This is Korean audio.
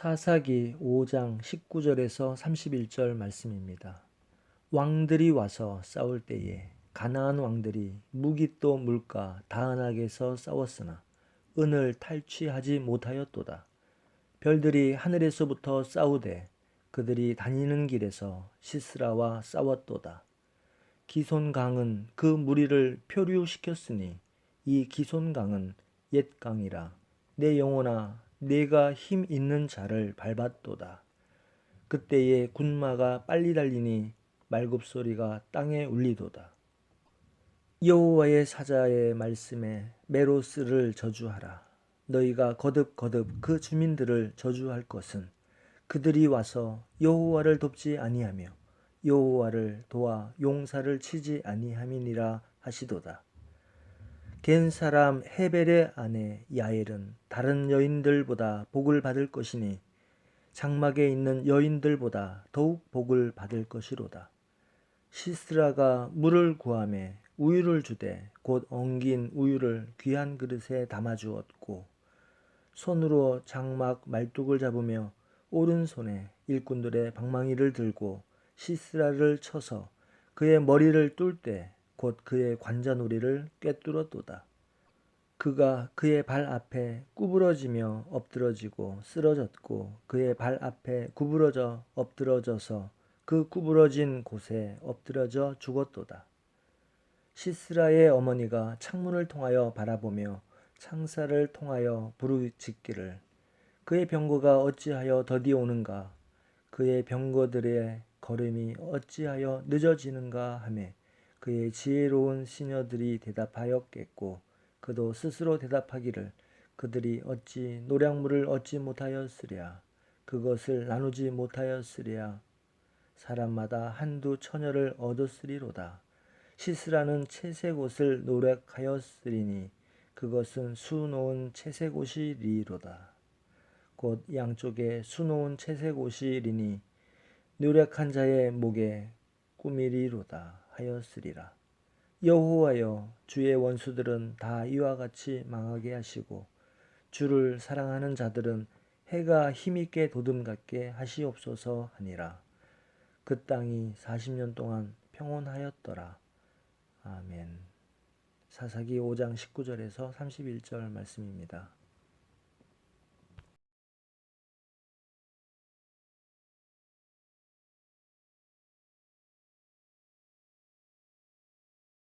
사사기 5장 19절에서 31절 말씀입니다. 왕들이 와서 싸울 때에 가나안 왕들이 무기 또 물가 다은악에서 싸웠으나 은을 탈취하지 못하였도다. 별들이 하늘에서부터 싸우되 그들이 다니는 길에서 시스라와 싸웠도다. 기손강은 그 무리를 표류시켰으니 이 기손강은 옛 강이라 내 영혼아 내가 힘 있는 자를 밟았도다. 그때에 군마가 빨리 달리니 말굽 소리가 땅에 울리도다. 여호와의 사자의 말씀에 메로스를 저주하라. 너희가 거듭거듭 그 주민들을 저주할 것은 그들이 와서 여호와를 돕지 아니하며 여호와를 도와 용사를 치지 아니함이니라 하시도다. 겐 사람 헤벨의 아내 야엘은 다른 여인들보다 복을 받을 것이니 장막에 있는 여인들보다 더욱 복을 받을 것이로다. 시스라가 물을 구함에 우유를 주되 곧 엉긴 우유를 귀한 그릇에 담아 주었고 손으로 장막 말뚝을 잡으며 오른손에 일꾼들의 방망이를 들고 시스라를 쳐서 그의 머리를 뚫때 곧 그의 관자놀이를 꿰뚫었도다. 그가 그의 발 앞에 구부러지며 엎드러지고 쓰러졌고 그의 발 앞에 구부러져 엎드러져서 그 구부러진 곳에 엎드러져 죽었도다. 시스라의 어머니가 창문을 통하여 바라보며 창살을 통하여 부르짖기를 그의 병거가 어찌하여 더디 오는가 그의 병거들의 걸음이 어찌하여 늦어지는가 하매 그의 지혜로운 시녀들이 대답하였겠고 그도 스스로 대답하기를 그들이 어찌 노량물을 얻지 못하였으랴? 그것을 나누지 못하였으랴? 사람마다 한두 처녀를 얻었으리로다. 시스라는 채색 옷을 노력하였으리니 그것은 수놓은 채색 옷이리로다. 곧 양쪽에 수놓은 채색 옷이리니 노력한 자의 목에 꾸미리로다 하였으리라. 여호와여 주의 원수들은 다 이와 같이 망하게 하시고 주를 사랑하는 자들은 해가 힘있게 도듬같게 하시옵소서 하니라. 그 땅이 40년 동안 평온하였더라. 아멘. 사사기 5장 19절에서 31절 말씀입니다.